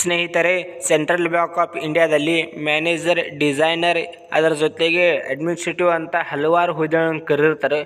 ಸ್ನೇಹಿತರೆ, central bank of ಇಂಡಿಯಾದಲ್ಲಿ manager, designer, ಅದರ ಜೊತೆಗೆ ಅಡ್ಮಿನಿಸ್ಟ್ರೇಟಿವ್ ಅಂತ ಹಲವಾರು ಹುದ್ದೆಗಳನ್ನು ಕರೆದಿರ್ತಾರೆ.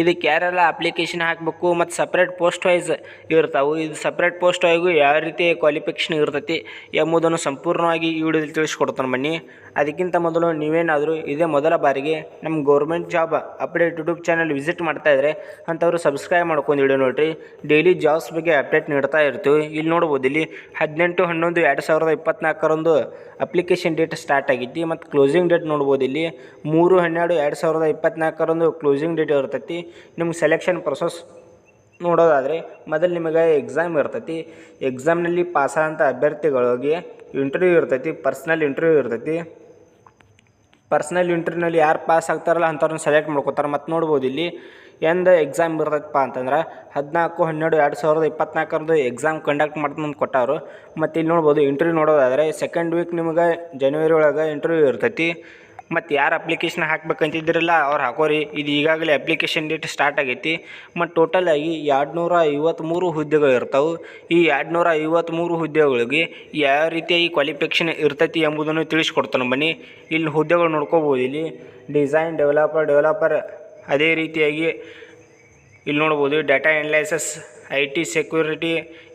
ಇದಕ್ಕೆ ಯಾರೆಲ್ಲ ಅಪ್ಲಿಕೇಶನ್ ಹಾಕಬೇಕು ಮತ್ತು ಸಪ್ರೇಟ್ ಪೋಸ್ಟ್ ವೈಸ್ ಇರ್ತಾವೆ, ಇದು ಸಪ್ರೇಟ್ ಪೋಸ್ಟ್ ವೈಗೂ ಯಾವ ರೀತಿ ಕ್ವಾಲಿಫಿಕೇಷನ್ ಇರ್ತೈತಿ ಎಂಬುದನ್ನು ಸಂಪೂರ್ಣವಾಗಿ ಈ ವಿಡಿಯೋದಲ್ಲಿ ತಿಳಿಸ್ಕೊಡ್ತಾನೆ ಬನ್ನಿ. ಅದಕ್ಕಿಂತ ಮೊದಲು ನೀವೇನಾದರೂ ಇದೇ ಮೊದಲ ಬಾರಿಗೆ ನಮ್ಮ government job update YouTube channel visit ಮಾಡ್ತಾ ಇದ್ದರೆ ಅಂಥವ್ರು ಸಬ್ಸ್ಕ್ರೈಬ್ ಮಾಡ್ಕೊಂಡು ವಿಡಿಯೋ ನೋಡಿರಿ. ಡೈಲಿ ಜಾಬ್ಸ್ ಬಗ್ಗೆ ಅಪ್ಡೇಟ್ ನೀಡ್ತಾ ಇರ್ತೀವಿ. ಇಲ್ಲಿ ನೋಡ್ಬೋದು, ಇಲ್ಲಿ ಹದಿನೆಂಟು, ಹನ್ನೊಂದು, ಎರಡು ಸಾವಿರದ ಇಪ್ಪತ್ನಾಲ್ಕರಂದು ಅಪ್ಲಿಕೇಶನ್ ಡೇಟ್ ಸ್ಟಾರ್ಟ್ ಆಗೈತಿ ಮತ್ತು ಕ್ಲೋಸಿಂಗ್ ಡೇಟ್ ನೋಡ್ಬೋದು, ಇಲ್ಲಿ ಮೂರು, ಹನ್ನೆರಡು, ಎರಡು ಸಾವಿರದ ಇಪ್ಪತ್ನಾಲ್ಕರಂದು ಕ್ಲೋಸಿಂಗ್ ಡೇಟ್ ಇರ್ತೈತಿ. ನಿಮ್ಗೆ ಸೆಲೆಕ್ಷನ್ ಪ್ರೊಸೆಸ್ ನೋಡೋದಾದರೆ ಮೊದಲು ನಿಮಗೆ ಎಕ್ಸಾಮ್ ಇರ್ತೈತಿ. ಎಕ್ಸಾಮ್ನಲ್ಲಿ ಪಾಸಾದಂಥ ಅಭ್ಯರ್ಥಿಗಳಿಗೆ ಇಂಟರ್ವ್ಯೂ ಇರ್ತೈತಿ ಪರ್ಸ್ನಲ್ ಇಂಟರ್ವ್ಯೂ ಇರ್ತೈತಿ. ಪರ್ಸ್ನಲ್ ಇಂಟರ್ವ್ಯೂನಲ್ಲಿ ಯಾರು ಪಾಸ್ ಆಗ್ತಾರಲ್ಲ ಅಂಥವ್ರನ್ನ ಸೆಲೆಕ್ಟ್ ಮಾಡ್ಕೋತಾರೆ. ಮತ್ತು ನೋಡ್ಬೋದು ಇಲ್ಲಿ ಎಂದು ಎಕ್ಸಾಮ್ ಇರ್ತೈತಪ್ಪ ಅಂತಂದ್ರೆ ಹದಿನಾಲ್ಕು, ಹನ್ನೆರಡು, ಎರಡು ಸಾವಿರದ ಇಪ್ಪತ್ನಾಲ್ಕರದ್ದು ಎಕ್ಸಾಮ್ ಕಂಡಕ್ಟ್ ಮಾಡ್ತಂದು ಕೊಟ್ಟವರು. ಮತ್ತು ಇಲ್ಲಿ ನೋಡ್ಬೋದು ಇಂಟರ್ವ್ಯೂ ನೋಡೋದಾದರೆ ಸೆಕೆಂಡ್ ವೀಕ್ ನಿಮಗೆ ಜನವರಿ ಒಳಗೆ ಇಂಟರ್ವ್ಯೂ ಇರ್ತೈತಿ. ಮತ್ತು ಯಾರು ಅಪ್ಲಿಕೇಶನ್ ಹಾಕ್ಬೇಕಂತಿದ್ದಿರಲ್ಲ ಅವ್ರು ಹಾಕೋರಿ. ಇದು ಈಗಾಗಲೇ ಅಪ್ಲಿಕೇಶನ್ ಡೇಟ್ ಸ್ಟಾರ್ಟ್ ಆಗೈತಿ. ಮತ್ತು ಟೋಟಲ್ ಆಗಿ ಎರಡು ನೂರ ಐವತ್ತ್ಮೂರು ಹುದ್ದೆಗಳು ಇರ್ತವೆ. ಈ ಎರಡು ನೂರ ಐವತ್ತ್ಮೂರು ಹುದ್ದೆಗಳಿಗೆ ಯಾವ ರೀತಿಯಾಗಿ ಕ್ವಾಲಿಫಿಕೇಷನ್ ಇರ್ತೈತಿ ಎಂಬುದನ್ನು ತಿಳಿಸ್ಕೊಡ್ತಾನೆ ಬನ್ನಿ. ಇಲ್ಲಿ ಹುದ್ದೆಗಳು ನೋಡ್ಕೋಬೋದು. ಇಲ್ಲಿ ಡಿಸೈನ್ ಡೆವಲಪರ್ ಡೆವಲಪರ್ ಅದೇ ರೀತಿಯಾಗಿ ಇಲ್ಲಿ ನೋಡ್ಬೋದು. Data analyses I T security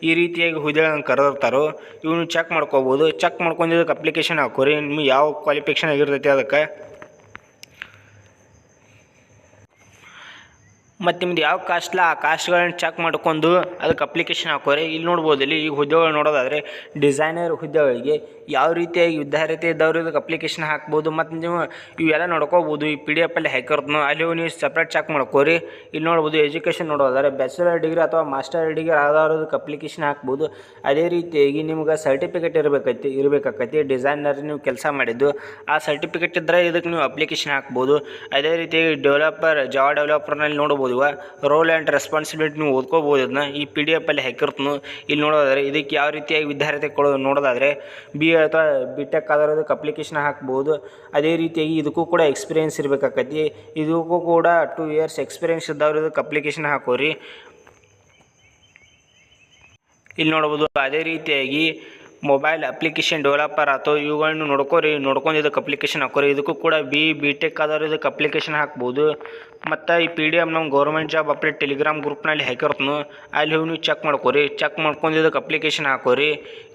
ಈ ರೀತಿಯಾಗಿ ಹುದ್ದೆಗಳನ್ನು ಕರೆದಿರ್ತಾರೋ, ಇವನು ಚೆಕ್ ಮಾಡ್ಕೋಬೋದು. ಚೆಕ್ ಮಾಡ್ಕೊಂಡಿದ್ದಕ್ಕೆ ಅಪ್ಲಿಕೇಶನ್ ಹಾಕೋರಿ. ನಿಮ್ಗೆ ಯಾವ ಕ್ವಾಲಿಫಿಕೇಶನ್ ಆಗಿರ್ತೈತಿ ಅದಕ್ಕೆ. ಮತ್ತು ನಿಮ್ದು ಯಾವ ಕಾಸ್ಟ್ಲ ಆ ಕಾಸ್ಟ್ಗಳನ್ನ ಚೆಕ್ ಮಾಡ್ಕೊಂಡು ಅದಕ್ಕೆ ಅಪ್ಲಿಕೇಶನ್ ಹಾಕೋರಿ. ಇಲ್ಲಿ ನೋಡ್ಬೋದು ಇಲ್ಲಿ ಈಗ ಹುದ್ದೆಗಳು ನೋಡೋದಾದರೆ ಡಿಸೈನರ್ ಹುದ್ದೆಗಳಿಗೆ ಯಾವ ರೀತಿಯಾಗಿ ವಿದ್ಯಾರ್ಥಿ ಇದ್ದವರು ಇದಕ್ಕೆ ಅಪ್ಲಿಕೇಶನ್ ಹಾಕ್ಬೋದು. ಮತ್ತು ನೀವು ಇವೆಲ್ಲ ನೋಡ್ಕೋಬೋದು. ಈ ಪಿ ಡಿ ಎಫ್ ಅಲ್ಲಿ ಹಾಕಿರ್ತನೋ ಅಲ್ಲಿ ನೀವು ಸಪ್ರೇಟ್ ಚೆಕ್ ಮಾಡ್ಕೋರಿ. ಇಲ್ಲಿ ನೋಡ್ಬೋದು ಎಜುಕೇಷನ್ ನೋಡೋದಾದ್ರೆ ಬ್ಯಾಚುಲರ್ ಡಿಗ್ರಿ ಅಥವಾ ಮಾಸ್ಟರ್ ಡಿಗ್ರಿ ಆದವ್ರು ಅಪ್ಲಿಕೇಶನ್ ಹಾಕ್ಬೋದು. ಅದೇ ರೀತಿಯಾಗಿ ನಿಮ್ಗೆ ಸರ್ಟಿಫಿಕೇಟ್ ಇರಬೇಕೈತಿ, ಇರಬೇಕಾಕೈತಿ. ಡಿಸೈನರ್ ನೀವು ಕೆಲಸ ಮಾಡಿದ್ದು, ಆ ಸರ್ಟಿಫಿಕೇಟ್ ಇದ್ದರೆ ಇದಕ್ಕೆ ನೀವು ಅಪ್ಲಿಕೇಶನ್ ಹಾಕ್ಬೋದು. ಅದೇ ರೀತಿಯಾಗಿ ಡೆವಲಪರ್ ಜಾವಾ ಡೆವಲಪರ್ನಲ್ಲಿ ನೋಡ್ಬೋದು. ರೋಲ್ ಆ್ಯಂಡ್ ರೆಸ್ಪಾನ್ಸಿಬಿಲಿಟಿ ನೀವು ಓದ್ಕೋಬೋದು ಅದನ್ನ ಈ ಪಿ ಡಿ ಎಫಲ್ಲಿ ಹಾಕಿರ್ತನು. ಇಲ್ಲಿ ನೋಡೋದಾದ್ರೆ, ಇದಕ್ಕೆ ಯಾವ ರೀತಿಯಾಗಿ ವಿದ್ಯಾರ್ಥಿಗಳು ನೋಡೋದಾದರೆ ಬಿ ಎ ಅಥವಾ ಬಿ ಟೆಕ್ ಆದರೋದಕ್ಕೆ ಅಪ್ಲಿಕೇಶನ್ ಹಾಕ್ಬೋದು. ಅದೇ ರೀತಿಯಾಗಿ ಇದಕ್ಕೂ ಕೂಡ ಎಕ್ಸ್ಪೀರಿಯೆನ್ಸ್ ಇರಬೇಕಾಕತಿ ಇದಕ್ಕೂ ಕೂಡ ಟೂ ಇಯರ್ಸ್ ಎಕ್ಸ್ಪೀರಿಯೆನ್ಸ್ ಇದ್ದವ್ರು ಇದಕ್ಕೆ ಅಪ್ಲಿಕೇಶನ್ ಹಾಕೋರಿ. ಇಲ್ಲಿ ನೋಡ್ಬೋದು, ಅದೇ ರೀತಿಯಾಗಿ ಮೊಬೈಲ್ ಅಪ್ಲಿಕೇಶನ್ ಡೆವಲಪರ್ ಆತು ಇವುಗಳನ್ನು ನೋಡ್ಕೋರಿ ನೋಡ್ಕೊಂಡು ಇದಕ್ಕೆ ಅಪ್ಲಿಕೇಶನ್ ಹಾಕೋರಿ ಇದಕ್ಕೂ ಕೂಡ ಬಿ ಬಿ ಟೆಕ್ ಆದವ್ರು ಇದಕ್ಕೆ ಅಪ್ಲಿಕೇಶನ್ ಹಾಕ್ಬೋದು. ಮತ್ತು ಈ ಪಿ ಡಿ ಎಂ ನಮ್ಮ ಗೌರ್ಮೆಂಟ್ ಜಾಬ್ ಅಪ್ಡೇಟ್ ಟೆಲಿಗ್ರಾಮ್ ಗ್ರೂಪ್ನಲ್ಲಿ ಹಾಕಿರ್ತನು ಅಲ್ಲಿ ಹೋಗಿ ನೀವು ಚೆಕ್ ಮಾಡ್ಕೋರಿ ಚೆಕ್ ಮಾಡ್ಕೊಂಡು ಇದಕ್ಕೆ ಅಪ್ಲಿಕೇಶನ್ ಹಾಕೋರಿ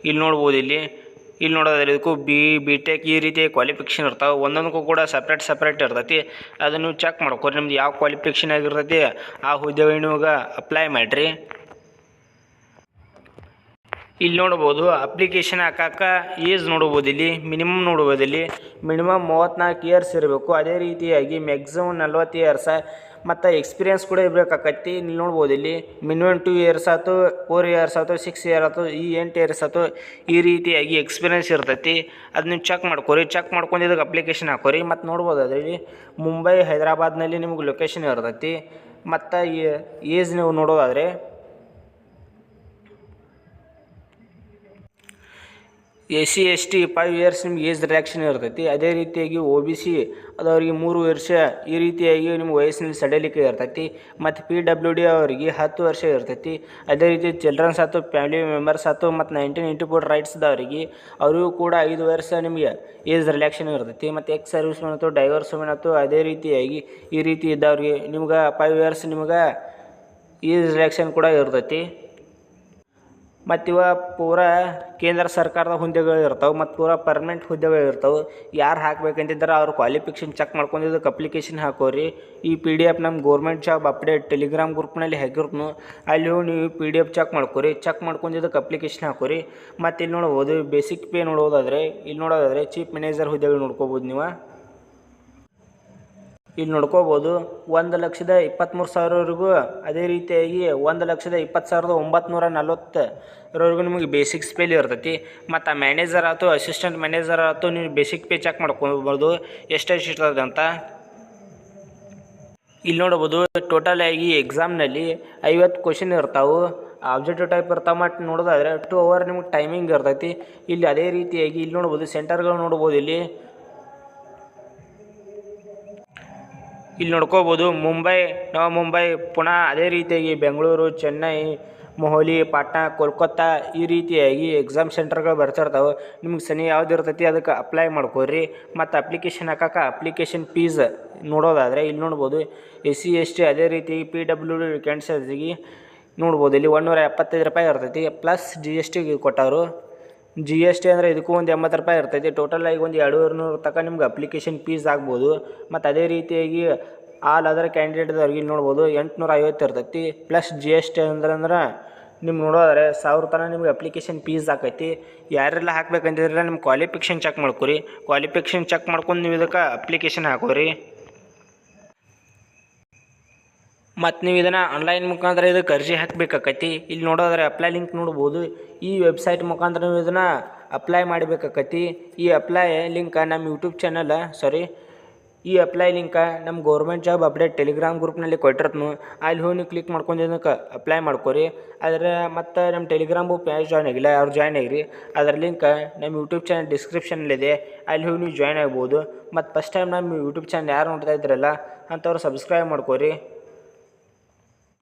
ಇಲ್ಲಿ ನೋಡ್ಬೋದು ಇಲ್ಲಿ. ಇಲ್ಲಿ ನೋಡೋದ್ರಲ್ಲಿ ಇದಕ್ಕೂ ಬಿ ಬಿ ಟೆಕ್ ಈ ರೀತಿ ಕ್ವಾಲಿಫಿಕೇಷನ್ ಇರ್ತಾವೆ. ಒಂದೊಂದಕ್ಕೂ ಕೂಡ ಸಪ್ರೇಟ್ ಸಪ್ರೇಟ್ ಇರ್ತೈತಿ. ಅದನ್ನು ಚೆಕ್ ಮಾಡ್ಕೋರಿ ನಿಮ್ದು ಯಾವ ಕ್ವಾಲಿಫಿಕೇಷನ್ ಆಗಿರ್ತೈತಿ, ಆ ಹುದ್ದೆ ನೀವು ಅಪ್ಲೈ ಮಾಡಿರಿ. ಇಲ್ಲಿ ನೋಡ್ಬೋದು ಅಪ್ಲಿಕೇಶನ್ ಹಾಕಾಕ ಏಜ್ ನೋಡ್ಬೋದು ಇಲ್ಲಿ ಮಿನಿಮಮ್ ನೋಡ್ಬೋದು ಇಲ್ಲಿ. ಮಿನಿಮಮ್ ಮೂವತ್ತ್ನಾಲ್ಕು ಇಯರ್ಸ್ ಇರಬೇಕು. ಅದೇ ರೀತಿಯಾಗಿ ಮ್ಯಾಕ್ಸಿಮಮ್ ನಲ್ವತ್ತು ಇಯರ್ಸ ಮತ್ತು ಎಕ್ಸ್ಪೀರಿಯೆನ್ಸ್ ಕೂಡ ಇರಬೇಕಾಕತ್ತಿ. ಇಲ್ಲಿ ನೋಡ್ಬೋದು ಇಲ್ಲಿ ಮಿನಿಮಮ್ ಟೂ ಇಯರ್ಸ್ ಆಯ್ತು ಫೋರ್ ಇಯರ್ಸ್ ಆಯ್ತು ಸಿಕ್ಸ್ ಇಯರ್ ಆಯ್ತು, ಈ ಎಂಟು ಇಯರ್ಸ್ ಆಯ್ತು, ಈ ರೀತಿಯಾಗಿ ಎಕ್ಸ್ಪೀರಿಯೆನ್ಸ್ ಇರ್ತೈತಿ. ಅದು ನೀವು ಚೆಕ್ ಮಾಡ್ಕೊರಿ. ಚೆಕ್ ಮಾಡ್ಕೊಂಡು ಇದಕ್ಕೆ ಅಪ್ಲಿಕೇಶನ್ ಹಾಕೋರಿ. ಮತ್ತು ನೋಡ್ಬೋದು ಅದರಲ್ಲಿ ಮುಂಬೈ ಹೈದರಾಬಾದ್ನಲ್ಲಿ ನಿಮ್ಗೆ ಲೊಕೇಶನ್ ಇರ್ತೈತಿ. ಮತ್ತು ಏಜ್ ನೀವು ನೋಡೋದಾದರೆ S C S T five years ನಿಮ್ಗೆ ಏಜ್ ರಿಯಾಕ್ಷನ್ ಇರ್ತೈತಿ. ಅದೇ ರೀತಿಯಾಗಿ ಒ ಬಿ ಸಿ ಅದವರಿಗೆ ಮೂರು ವರ್ಷ ಈ ರೀತಿಯಾಗಿ ನಿಮ್ಮ ವಯಸ್ಸಿನಲ್ಲಿ ಸಡಿಲಿಕೆ ಇರ್ತೈತಿ. ಮತ್ತು ಪಿ ಡಬ್ಲ್ಯೂ ಡಿ ಅವರಿಗೆ ಹತ್ತು ವರ್ಷ ಇರ್ತೈತಿ. ಅದೇ ರೀತಿ ಚಿಲ್ಡ್ರನ್ಸ್ ಆಯ್ತು ಫ್ಯಾಮಿಲಿ ಮೆಂಬರ್ಸ್ ಆಯ್ತು, ಮತ್ತು ನೈನ್ಟೀನ್ ಏಯ್ಟಿ ಫೋರ್ ರೈಟ್ಸ್ದವರಿಗೆ ಅವರಿಗೂ ಕೂಡ ಐದು ವರ್ಷ ನಿಮಗೆ ಏಜ್ ರಿಲ್ಯಾಕ್ಷನ್ ಇರ್ತೈತಿ. ಮತ್ತು ಎಕ್ಸ್ ಸರ್ವಿಸ್ ಮೆನ್ ಆಯ್ತು ಡೈವರ್ಸ್ ಮೆನ್ ಆಯ್ತು, ಅದೇ ರೀತಿಯಾಗಿ ಈ ರೀತಿ ಇದ್ದವ್ರಿಗೆ ನಿಮ್ಗೆ ಫೈವ್ ಇಯರ್ಸ್ ನಿಮ್ಗೆ ಏಜ್ ರಿಲ್ಯಾಕ್ಷನ್ ಕೂಡ ಇರ್ತೈತಿ. ಮತ್ತು ಇವ ಪೂರಾ ಕೇಂದ್ರ ಸರ್ಕಾರದ ಹುದ್ದೆಗಳು ಇರ್ತವೆ, ಮತ್ತು ಪೂರಾ ಪರ್ಮನೆಂಟ್ ಹುದ್ದೆಗಳು ಇರ್ತವೆ. ಯಾರು ಹಾಕ್ಬೇಕಂತಿದ್ದಾರೆ ಅವ್ರ ಕ್ವಾಲಿಫಿಕೇಷನ್ ಚೆಕ್ ಮಾಡ್ಕೊಂಡು ಇದಕ್ಕೆ ಅಪ್ಲಿಕೇಶನ್ ಹಾಕೋರಿ. ಈ ಪಿ ಡಿ ಎಫ್ ನಮ್ಮ ಗೌರ್ಮೆಂಟ್ ಜಾಬ್ ಅಪ್ಡೇಟ್ ಟೆಲಿಗ್ರಾಮ್ ಗ್ರೂಪ್ನಲ್ಲಿ ಹಾಕಿರ್ತನು. ಅಲ್ಲಿ ನೀವು ಪಿ ಡಿ ಎಫ್ ಚೆಕ್ ಮಾಡ್ಕೊರಿ. ಚೆಕ್ ಮಾಡ್ಕೊಂಡು ಇದಕ್ಕೆ ಅಪ್ಲಿಕೇಶನ್ ಹಾಕೋರಿ. ಮತ್ತು ಇಲ್ಲಿ ನೋಡ್ಬೋದು ಬೇಸಿಕ್ ಪೇ ನೋಡೋದಾದರೆ ಇಲ್ಲಿ ನೋಡೋದಾದರೆ ಚೀಫ್ ಮ್ಯಾನೇಜರ್ ಹುದ್ದೆಗಳು ನೋಡ್ಕೋಬೋದು ನೀವು. ಇಲ್ಲಿ ನೋಡ್ಕೋಬೋದು ಒಂದು ಲಕ್ಷದ ಇಪ್ಪತ್ತ್ಮೂರು ಸಾವಿರವರೆಗೂ ಅದೇ ರೀತಿಯಾಗಿ ಒಂದು ಲಕ್ಷದ ಇಪ್ಪತ್ತು ಸಾವಿರದ ಒಂಬತ್ತು ನಲ್ವತ್ತರವರೆಗೂ ನಿಮಗೆ ಬೇಸಿಕ್ ಸ್ಪೇಲ್ ಇರ್ತೈತಿ. ಮತ್ತು ಆ ಮ್ಯಾನೇಜರ್ ಆಯ್ತು ಅಸಿಸ್ಟೆಂಟ್ ಮ್ಯಾನೇಜರ್ ಆಯ್ತು, ನೀವು ಬೇಸಿಕ್ ಪೇ ಚೆಕ್ ಮಾಡ್ಕೊಬೋದು. ಎಷ್ಟು ಇರ್ತದೆ ಅಂತ. ಇಲ್ಲಿ ನೋಡ್ಬೋದು ಟೋಟಲ್ ಆಗಿ ಎಕ್ಸಾಮ್ನಲ್ಲಿ ಐವತ್ತು ಕ್ವಶನ್ ಇರ್ತಾವೆ. ಆಬ್ಜೆಕ್ಟಿವ್ ಟೈಪ್ ಇರ್ತಾವೆ, ಮತ್ತು ನೋಡೋದಾದ್ರೆ ಟು ಅವರ್ ನಿಮ್ಗೆ ಟೈಮಿಂಗ್ ಇರ್ತೈತಿ. ಇಲ್ಲಿ ಅದೇ ರೀತಿಯಾಗಿ ಇಲ್ಲಿ ನೋಡ್ಬೋದು ಸೆಂಟರ್ಗಳು ನೋಡ್ಬೋದು ಇಲ್ಲಿ. ಇಲ್ಲಿ ನೋಡ್ಕೋಬೋದು ಮುಂಬೈ, ನವ ಮುಂಬೈ ಪುಣೆ ಅದೇ ರೀತಿಯಾಗಿ ಬೆಂಗಳೂರು, ಚೆನ್ನೈ, ಮೊಹಲಿ, ಪಾಟ್ನಾ, ಕೋಲ್ಕತ್ತಾ ಈ ರೀತಿಯಾಗಿ ಎಕ್ಸಾಮ್ ಸೆಂಟರ್ಗಳು ಬರ್ತಿರ್ತಾವೆ ನಿಮ್ಗೆ ಸನಿ ಯಾವ್ದು ಇರ್ತೈತಿ ಅದಕ್ಕೆ ಅಪ್ಲೈ ಮಾಡ್ಕೊರಿ. ಮತ್ತು ಅಪ್ಲಿಕೇಶನ್ ಹಾಕಕ್ಕೆ ಅಪ್ಲಿಕೇಶನ್ ಫೀಸ್ ನೋಡೋದಾದರೆ ಇಲ್ಲಿ ನೋಡ್ಬೋದು ಎಸ್ ಸಿ, ಎಸ್ ಟಿ ಅದೇ ರೀತಿ ಪಿ ಡಬ್ಲ್ಯೂ ಡಿ ಕ್ಯಾಂಡಿಡೇಟ್ಸಿಗೆ ನೋಡ್ಬೋದು. ಇಲ್ಲಿ ಒಂದೂರ ಎಪ್ಪತ್ತೈದು ರೂಪಾಯಿ ಇರ್ತೈತಿ. ಪ್ಲಸ್ ಜಿ ಎಸ್ ಟಿಗೆ ಕೊಟ್ಟವರು. ಜಿ ಎಸ್ ಟಿ ಅಂದರೆ ಇದಕ್ಕೂ ಒಂದು ಎಂಬತ್ತು ರೂಪಾಯಿ ಇರ್ತೈತಿ. ಟೋಟಲ್ ಆಗಿ ಒಂದು ಎರಡೂವರೆ ನೂರು ತನಕ ನಿಮ್ಗೆ ಅಪ್ಲಿಕೇಶನ್ ಫೀಸ್ ಆಗ್ಬೋದು. ಮತ್ತು ಅದೇ ರೀತಿಯಾಗಿ ಆಲ್ ಅದರ್ ಕ್ಯಾಂಡಿಡೇಟ್ದವ್ರಿಗೆ ಇಲ್ಲಿ ನೋಡ್ಬೋದು. ಎಂಟುನೂರ ಐವತ್ತು ಇರ್ತೈತಿ. ಪ್ಲಸ್ ಜಿ ಎಸ್ ಟಿ ಅಂದ್ರೆ ಅಂದ್ರೆ ನಿಮ್ಗೆ ನೋಡೋದ್ರೆ ಸಾವಿರ ತನಕ ನಿಮ್ಗೆ ಅಪ್ಲಿಕೇಶನ್ ಫೀಸ್ ಆಕೈತಿ. ಯಾರೆಲ್ಲ ಹಾಕ್ಬೇಕಂತಿದ್ರೆ ನಿಮ್ಮ ಕ್ವಾಲಿಫಿಕೇಷನ್ ಚೆಕ್ ಮಾಡ್ಕೊರಿ. ಕ್ವಾಲಿಫಿಕೇಷನ್ ಚೆಕ್ ಮಾಡ್ಕೊಂಡು ನೀವು ಇದಕ್ಕೆ ಅಪ್ಲಿಕೇಶನ್ ಹಾಕೋರಿ. ಮತ್ತು ನೀವು ಇದನ್ನು ಆನ್ಲೈನ್ ಮುಖಾಂತರ ಇದಕ್ಕೆ ಅರ್ಜಿ ಹಾಕಬೇಕಾಕತಿ ಇಲ್ಲಿ ನೋಡೋದಾದ್ರೆ ಅಪ್ಲೈ ಲಿಂಕ್ ನೋಡ್ಬೋದು. ಈ ವೆಬ್ಸೈಟ್ ಮುಖಾಂತರ ನೀವು ಇದನ್ನು ಅಪ್ಲೈ ಮಾಡಬೇಕಾಕತಿ ಈ ಅಪ್ಲೈ ಲಿಂಕ ನಮ್ಮ ಯೂಟ್ಯೂಬ್ ಚಾನಲ್ ಸಾರಿ ಈ ಅಪ್ಲೈ ಲಿಂಕ ನಮ್ಮ ಗೌರ್ಮೆಂಟ್ ಜಾಬ್ ಅಪ್ಡೇಟ್ ಟೆಲಿಗ್ರಾಮ್ ಗ್ರೂಪ್ನಲ್ಲಿ ಕೊಟ್ಟಿರ್ತನು. ಅಲ್ಲಿ ಹೋಗಿ ನೀವು ಕ್ಲಿಕ್ ಮಾಡ್ಕೊಂಡು ಇದಕ್ಕೆ ಅಪ್ಲೈ ಮಾಡ್ಕೊರಿ. ಅದರ ಮತ್ತು ನಮ್ಮ ಟೆಲಿಗ್ರಾಮ್ ಗ್ರೂಪ್ ಯಾರು ಜಾಯ್ನ್ ಆಗಿಲ್ಲ, ಯಾರು ಜಾಯ್ನ್ ಆಗಿರಿ. ಅದರ ಲಿಂಕ್ ನಮ್ಮ ಯೂಟ್ಯೂಬ್ ಚಾನಲ್ ಡಿಸ್ಕ್ರಿಪ್ಷನಲ್ಲಿದೆ ಅಲ್ಲಿ ಹೋಗಿ ನೀವು ಜಾಯ್ನ್ ಆಗ್ಬೋದು. ಮತ್ತು ಫಸ್ಟ್ ಟೈಮ್ ನಮ್ಮ ಯೂಟ್ಯೂಬ್ ಚಾನಲ್ ಯಾರು ನೋಡ್ತಾ ಇದ್ರಲ್ಲ, ಅಂಥವ್ರು ಸಬ್ಸ್ಕ್ರೈಬ್ ಮಾಡ್ಕೊರಿ.